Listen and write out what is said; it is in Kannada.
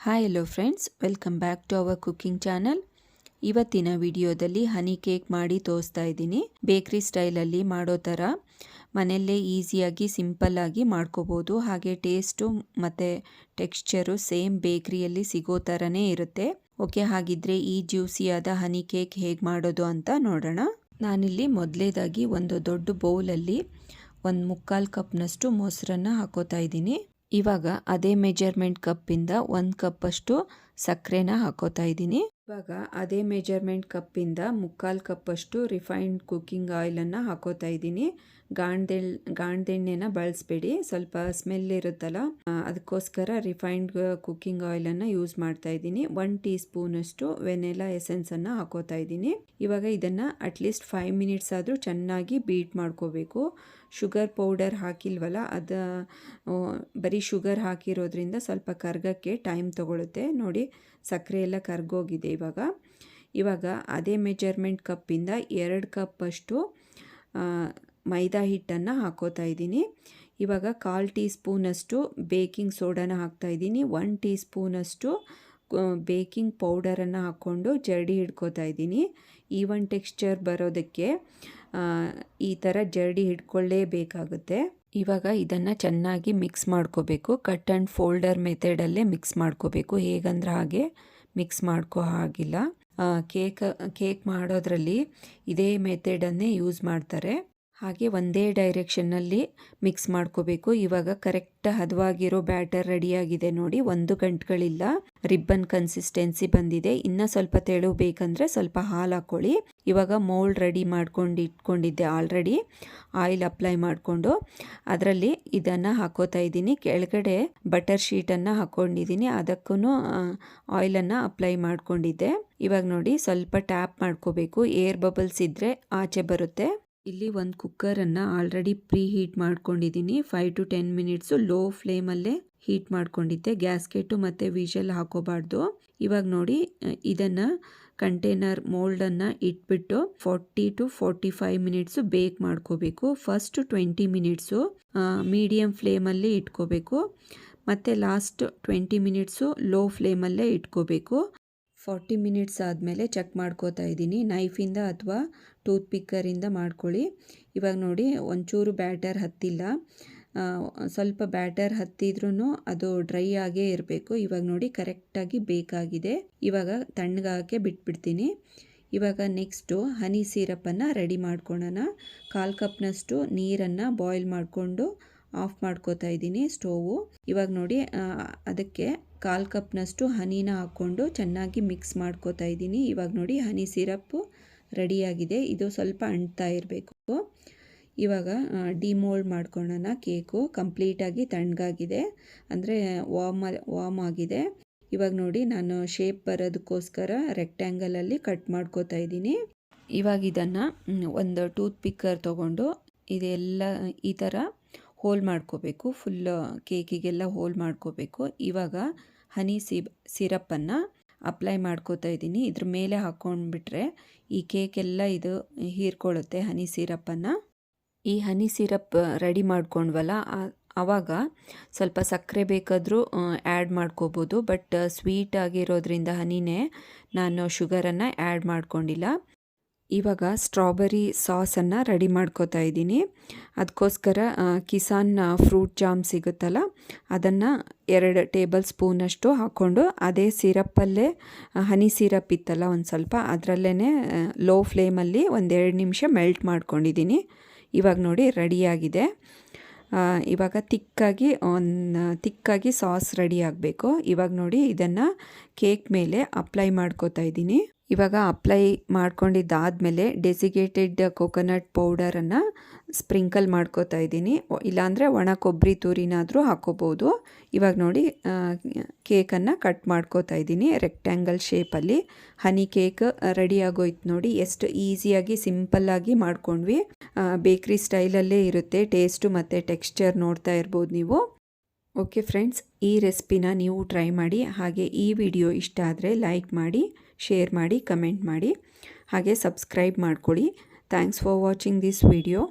Hi hello friends welcome back to our cooking channel ಇವತ್ತಿನ ವಿಡಿಯೋದಲ್ಲಿ ಹನಿ ಕೇಕ್ ಮಾಡಿ ತೋರಿಸ್ತಾ ಇದ್ದೀನಿ. ಬೇಕ್ರಿ ಸ್ಟೈಲಲ್ಲಿ ಮಾಡೋ ಥರ ಮನೆಯಲ್ಲೇ ಈಸಿಯಾಗಿ ಸಿಂಪಲ್ಲಾಗಿ ಮಾಡ್ಕೋಬೋದು. ಹಾಗೆ ಟೇಸ್ಟು ಮತ್ತು ಟೆಕ್ಸ್ಚರು ಸೇಮ್ ಬೇಕ್ರಿಯಲ್ಲಿ ಸಿಗೋ ಥರನೇ ಇರುತ್ತೆ. ಓಕೆ ಹಾಗಿದ್ರೆ ಈ ಜ್ಯೂಸಿಯಾದ ಹನಿ ಕೇಕ್ ಹೇಗೆ ಮಾಡೋದು ಅಂತ ನೋಡೋಣ. ನಾನಿಲ್ಲಿ ಮೊದಲೇದಾಗಿ ಒಂದು ದೊಡ್ಡ ಬೌಲಲ್ಲಿ ಒಂದು ಮುಕ್ಕಾಲು ಕಪ್ನಷ್ಟು ಮೊಸರನ್ನು ಹಾಕೋತಾ ಇದ್ದೀನಿ. ಇವಾಗ ಅದೇ ಮೆಜರ್ಮೆಂಟ್ ಕಪ್ಪಿಂದ ಒಂದು ಕಪ್ಪಷ್ಟು ಸಕ್ಕರೆನ ಹಾಕೋತಾ ಇದ್ದೀನಿ. ಇವಾಗ ಅದೇ ಮೆಜರ್ಮೆಂಟ್ ಕಪ್ಪಿಂದ ಮುಕ್ಕಾಲು ಕಪ್ಪಷ್ಟು ರಿಫೈನ್ಡ್ ಕುಕ್ಕಿಂಗ್ ಆಯಿಲನ್ನು ಹಾಕೋತಾ ಇದ್ದೀನಿ. ಗಾಣದೆಳ್ ಗಾಣ್ದೆಣ್ಣೆನ ಬಳಸಬೇಡಿ. ಸ್ವಲ್ಪ ಸ್ಮೆಲ್ ಇರುತ್ತಲ್ಲ ಅದಕ್ಕೋಸ್ಕರ ರಿಫೈನ್ಡ್ ಕುಕ್ಕಿಂಗ್ ಆಯಿಲನ್ನು ಯೂಸ್ ಮಾಡ್ತಾ ಇದ್ದೀನಿ. ಒನ್ ಟೀ ಸ್ಪೂನಷ್ಟು ವೆನೆಲಾ ಎಸೆನ್ಸನ್ನು ಹಾಕೋತಾ ಇದ್ದೀನಿ. ಇವಾಗ ಇದನ್ನು ಅಟ್ಲೀಸ್ಟ್ ಫೈವ್ ಮಿನಿಟ್ಸ್ ಆದರೂ ಚೆನ್ನಾಗಿ ಬೀಟ್ ಮಾಡ್ಕೋಬೇಕು. ಶುಗರ್ ಪೌಡರ್ ಹಾಕಿಲ್ವಲ್ಲ, ಅದು ಬರೀ ಶುಗರ್ ಹಾಕಿರೋದ್ರಿಂದ ಸ್ವಲ್ಪ ಕರ್ಗಕ್ಕೆ ಟೈಮ್ ತೊಗೊಳುತ್ತೆ. ನೋಡಿ, ಸಕ್ಕರೆ ಎಲ್ಲ ಕರ್ಗೋಗಿದೆ ಇವಾಗ. ಇವಾಗ ಅದೇ ಮೆಜರ್ಮೆಂಟ್ ಕಪ್ಪಿಂದ ಎರಡು ಕಪ್ಪಷ್ಟು ಮೈದಾ ಹಿಟ್ಟನ್ನು ಹಾಕೋತಾ ಇದ್ದೀನಿ. ಇವಾಗ ಕಾಲು ಟೀ ಸ್ಪೂನಷ್ಟು ಬೇಕಿಂಗ್ ಸೋಡಾನ ಹಾಕ್ತಾ ಇದ್ದೀನಿ. ಒನ್ ಟೀ ಸ್ಪೂನಷ್ಟು ಬೇಕಿಂಗ್ ಪೌಡರನ್ನು ಹಾಕ್ಕೊಂಡು ಜರಡಿ ಹಿಡ್ಕೋತಾ ಇದ್ದೀನಿ. ಈವನ್ ಟೆಕ್ಸ್ಚರ್ ಬರೋದಕ್ಕೆ ಈ ಥರ ಜರಡಿ ಹಿಡ್ಕೊಳ್ಳೇಬೇಕಾಗುತ್ತೆ. ಇವಾಗ ಇದನ್ನು ಚೆನ್ನಾಗಿ ಮಿಕ್ಸ್ ಮಾಡ್ಕೋಬೇಕು. ಕಟ್ ಆ್ಯಂಡ್ ಫೋಲ್ಡರ್ ಮೆಥಡಲ್ಲೇ ಮಿಕ್ಸ್ ಮಾಡ್ಕೋಬೇಕು. ಹೇಗಂದ್ರೆ ಹಾಗೆ ಮಿಕ್ಸ್ ಮಾಡ್ಕೋ ಹಾಗಿಲ್ಲ. ಕೇಕ್ ಕೇಕ್ ಮಾಡೋದ್ರಲ್ಲಿ ಇದೇ ಮೆಥಡನ್ನೇ ಯೂಸ್ ಮಾಡ್ತಾರೆ. ಹಾಗೆ ಒಂದೇ ಡೈರೆಕ್ಷನ್ನಲ್ಲಿ ಮಿಕ್ಸ್ ಮಾಡ್ಕೋಬೇಕು. ಇವಾಗ ಕರೆಕ್ಟ್ ಹದವಾಗಿರೋ ಬ್ಯಾಟರ್ ರೆಡಿಯಾಗಿದೆ ನೋಡಿ. ಒಂದು ಗಂಟೆಗಳಿಲ್ಲ. ರಿಬ್ಬನ್ ಕನ್ಸಿಸ್ಟೆನ್ಸಿ ಬಂದಿದೆ. ಇನ್ನೂ ಸ್ವಲ್ಪ ತೆಳು ಬೇಕಂದರೆ ಸ್ವಲ್ಪ ಹಾಲು ಹಾಕ್ಕೊಳ್ಳಿ ಇವಾಗ ಮೋಲ್ಡ್ ರೆಡಿ ಮಾಡ್ಕೊಂಡು ಇಟ್ಕೊಂಡಿದ್ದೆ ಆಲ್ರೆಡಿ. ಆಯಿಲ್ ಅಪ್ಲೈ ಮಾಡಿಕೊಂಡು ಅದರಲ್ಲಿ ಇದನ್ನು ಹಾಕೋತಾ ಇದ್ದೀನಿ. ಕೆಳಗಡೆ ಬಟರ್ ಶೀಟನ್ನು ಹಾಕ್ಕೊಂಡಿದ್ದೀನಿ ಅದಕ್ಕೂ ಆಯಿಲನ್ನು ಅಪ್ಲೈ ಮಾಡಿಕೊಂಡಿದ್ದೆ. ಇವಾಗ ನೋಡಿ ಸ್ವಲ್ಪ ಟ್ಯಾಪ್ ಮಾಡ್ಕೋಬೇಕು. ಏರ್ ಬಬಲ್ಸ್ ಇದ್ದರೆ ಆಚೆ ಬರುತ್ತೆ. ಇಲ್ಲಿ ಒಂದು ಕುಕ್ಕರನ್ನು ಆಲ್ರೆಡಿ ಪ್ರೀ ಹೀಟ್ ಮಾಡ್ಕೊಂಡಿದ್ದೀನಿ. Five to ten minutes low ಫ್ಲೇಮಲ್ಲೇ ಹೀಟ್ ಮಾಡ್ಕೊಂಡಿದ್ದೆ. ಗ್ಯಾಸ್ಕೆಟು ಮತ್ತು ವಿಷಲ್ ಹಾಕೋಬಾರ್ದು. ಇವಾಗ ನೋಡಿ ಇದನ್ನು ಕಂಟೈನರ್ ಮೋಲ್ಡನ್ನು ಇಟ್ಬಿಟ್ಟು forty to forty five minutes bake ಮಾಡ್ಕೋಬೇಕು. ಫಸ್ಟ್ ಟ್ವೆಂಟಿ ಮಿನಿಟ್ಸು ಮೀಡಿಯಮ್ ಫ್ಲೇಮಲ್ಲಿ ಇಟ್ಕೋಬೇಕು. ಮತ್ತು ಲಾಸ್ಟ್ ಟ್ವೆಂಟಿ ಮಿನಿಟ್ಸು ಲೋ ಫ್ಲೇಮಲ್ಲೇ ಇಟ್ಕೋಬೇಕು. ಫಾರ್ಟಿ ಮಿನಿಟ್ಸ್ ಆದಮೇಲೆ ಚೆಕ್ ಮಾಡ್ಕೋತಾ ಇದ್ದೀನಿ. ನೈಫಿಂದ ಅಥವಾ ಟೂತ್ ಪಿಕ್ಕರಿಂದ ಮಾಡ್ಕೊಳ್ಳಿ. ಇವಾಗ ನೋಡಿ, ಒಂಚೂರು ಬ್ಯಾಟರ್ ಹತ್ತಿಲ್ಲ. ಸ್ವಲ್ಪ ಬ್ಯಾಟರ್ ಹತ್ತಿದ್ರೂ ಅದು ಡ್ರೈ ಆಗೇ ಇರಬೇಕು. ಇವಾಗ ನೋಡಿ ಕರೆಕ್ಟಾಗಿ ಬೇಕಾಗಿದೆ. ಇವಾಗ ತಣ್ಣಗಾಕೆ ಬಿಟ್ಬಿಡ್ತೀನಿ. ಇವಾಗ ನೆಕ್ಸ್ಟು ಹನಿ ಸಿರಪ್ಪನ್ನು ರೆಡಿ ಮಾಡ್ಕೊಳ್ಳೋಣ ಕಾಲು ಕಪ್ನಷ್ಟು ನೀರನ್ನು ಬಾಯ್ಲ್ ಮಾಡಿಕೊಂಡು ಆಫ್ ಮಾಡ್ಕೋತಾ ಇದ್ದೀನಿ ಸ್ಟೋವು. ಇವಾಗ ನೋಡಿ ಅದಕ್ಕೆ ಕಾಲು ಕಪ್ನಷ್ಟು ಹನಿನ ಹಾಕ್ಕೊಂಡು ಚೆನ್ನಾಗಿ ಮಿಕ್ಸ್ ಮಾಡ್ಕೋತಾ ಇದ್ದೀನಿ. ಇವಾಗ ನೋಡಿ ಹನಿ ಸಿರಪ್ಪು ರೆಡಿಯಾಗಿದೆ. ಇದು ಸ್ವಲ್ಪ ಅಂಟ್ತಾ ಇರಬೇಕು. ಇವಾಗ ಡಿಮೋಲ್ಡ್ ಮಾಡ್ಕೊಳ್ಳೋಣ. ಕೇಕು ಕಂಪ್ಲೀಟಾಗಿ ತಣ್ಣಗಾಗಿದೆ. ಅಂದರೆ ವಾಮ್ ವಾಮ್ ಆಗಿದೆ. ಇವಾಗ ನೋಡಿ, ನಾನು ಶೇಪ್ ಬರೋದಕ್ಕೋಸ್ಕರ ರೆಕ್ಟ್ಯಾಂಗಲಲ್ಲಿ ಕಟ್ ಮಾಡ್ಕೋತಾ ಇದ್ದೀನಿ. ಇವಾಗ ಇದನ್ನು ಒಂದು ಟೂತ್ ಪಿಕ್ಕರ್ ತೊಗೊಂಡು ಇದೆಲ್ಲ, ಈ ಥರ ಹೋಲ್ ಮಾಡ್ಕೋಬೇಕು. ಫುಲ್ ಕೇಕಿಗೆಲ್ಲ ಹೋಲ್ ಮಾಡ್ಕೋಬೇಕು. ಇವಾಗ ಹನಿ ಸಿಬ್ ಸಿರಪ್ಪನ್ನು ಅಪ್ಲೈ ಮಾಡ್ಕೋತಾ ಇದ್ದೀನಿ. ಇದ್ರ ಮೇಲೆ ಹಾಕ್ಕೊಂಡ್ಬಿಟ್ರೆ ಈ ಕೇಕೆಲ್ಲ ಇದು ಹೀರ್ಕೊಳ್ಳುತ್ತೆ ಹನಿ ಸಿರಪ್ಪನ್ನು ಈ ಹನಿ ಸಿರಪ್ ರೆಡಿ ಮಾಡ್ಕೊಂಡ್ವಲ್ಲ ಆವಾಗ ಸ್ವಲ್ಪ ಸಕ್ಕರೆ ಬೇಕಾದರೂ ಆ್ಯಡ್ ಮಾಡ್ಕೋಬೋದು. ಬಟ್ ಸ್ವೀಟ್ ಆಗಿರೋದ್ರಿಂದ ಹನಿನೇ ನಾನು ಶುಗರನ್ನು ಆ್ಯಡ್ ಮಾಡ್ಕೊಂಡಿಲ್ಲ. ಇವಾಗ ಸ್ಟ್ರಾಬೆರಿ ಸಾಸನ್ನು ರೆಡಿ ಮಾಡ್ಕೋತಾ ಇದ್ದೀನಿ. ಅದಕ್ಕೋಸ್ಕರ ಕಿಸಾನ್ ಫ್ರೂಟ್ ಜಾಮ್ ಸಿಗುತ್ತಲ್ಲ, ಅದನ್ನು ಎರಡು ಟೇಬಲ್ ಸ್ಪೂನಷ್ಟು ಹಾಕ್ಕೊಂಡು ಅದೇ ಸಿರಪ್ಪಲ್ಲೇ ಹನಿ ಸಿರಪ್ ಇತ್ತಲ್ಲ ಒಂದು ಸ್ವಲ್ಪ ಅದರಲ್ಲೇ ಲೋ ಫ್ಲೇಮಲ್ಲಿ ಒಂದೆರಡು ನಿಮಿಷ ಮೆಲ್ಟ್ ಮಾಡ್ಕೊಂಡಿದ್ದೀನಿ. ಇವಾಗ ನೋಡಿ ರೆಡಿಯಾಗಿದೆ. ಇವಾಗ ತಿಕ್ಕಾಗಿ ಒನ್ ತಿಕ್ಕಾಗಿ ಸಾಸ್ ರೆಡಿ ಆಗಬೇಕು. ಇವಾಗ ನೋಡಿ ಇದನ್ನು ಕೇಕ್ ಮೇಲೆ ಅಪ್ಲೈ ಮಾಡ್ಕೋತಾ ಇದ್ದೀನಿ. ಇವಾಗ ಅಪ್ಲೈ ಮಾಡ್ಕೊಂಡಿದ್ದಾದಮೇಲೆ ಡೆಸಿಗೇಟೆಡ್ ಕೊಕೊನಟ್ ಪೌಡರನ್ನು ಸ್ಪ್ರಿಂಕಲ್ ಮಾಡ್ಕೋತಾ ಇದ್ದೀನಿ. ಇಲ್ಲಾಂದರೆ ಒಣ ಕೊಬ್ಬರಿ ತುರಿನಾದರೂ ಹಾಕೋಬೋದು. ಇವಾಗ ನೋಡಿ ಕೇಕನ್ನು ಕಟ್ ಮಾಡ್ಕೋತಾ ಇದ್ದೀನಿ ರೆಕ್ಟ್ಯಾಂಗಲ್ ಶೇಪಲ್ಲಿ. ಹನಿ ಕೇಕ್ ರೆಡಿ ಆಗೋಯ್ತು ನೋಡಿ, ಎಷ್ಟು ಈಸಿಯಾಗಿ, ಸಿಂಪಲ್ಲಾಗಿ ಮಾಡ್ಕೊಂಡ್ವಿ. ಬೇಕ್ರಿ ಸ್ಟೈಲಲ್ಲೇ ಇರುತ್ತೆ, ಟೇಸ್ಟು ಮತ್ತು ಟೆಕ್ಸ್ಚರ್ ನೋಡ್ತಾ ಇರ್ಬೋದು ನೀವು. ಓಕೆ ಫ್ರೆಂಡ್ಸ್ ಈ ರೆಸಿಪಿನ ನೀವು ಟ್ರೈ ಮಾಡಿ, ಹಾಗೆ ಈ ವಿಡಿಯೋ ಇಷ್ಟ ಆದರೆ ಲೈಕ್ ಮಾಡಿ ಶೇರ್ ಮಾಡಿ ಕಮೆಂಟ್ ಮಾಡಿ, ಹಾಗೆ ಸಬ್ಸ್ಕ್ರೈಬ್ ಮಾಡ್ಕೊಳ್ಳಿ. Thanks for watching this video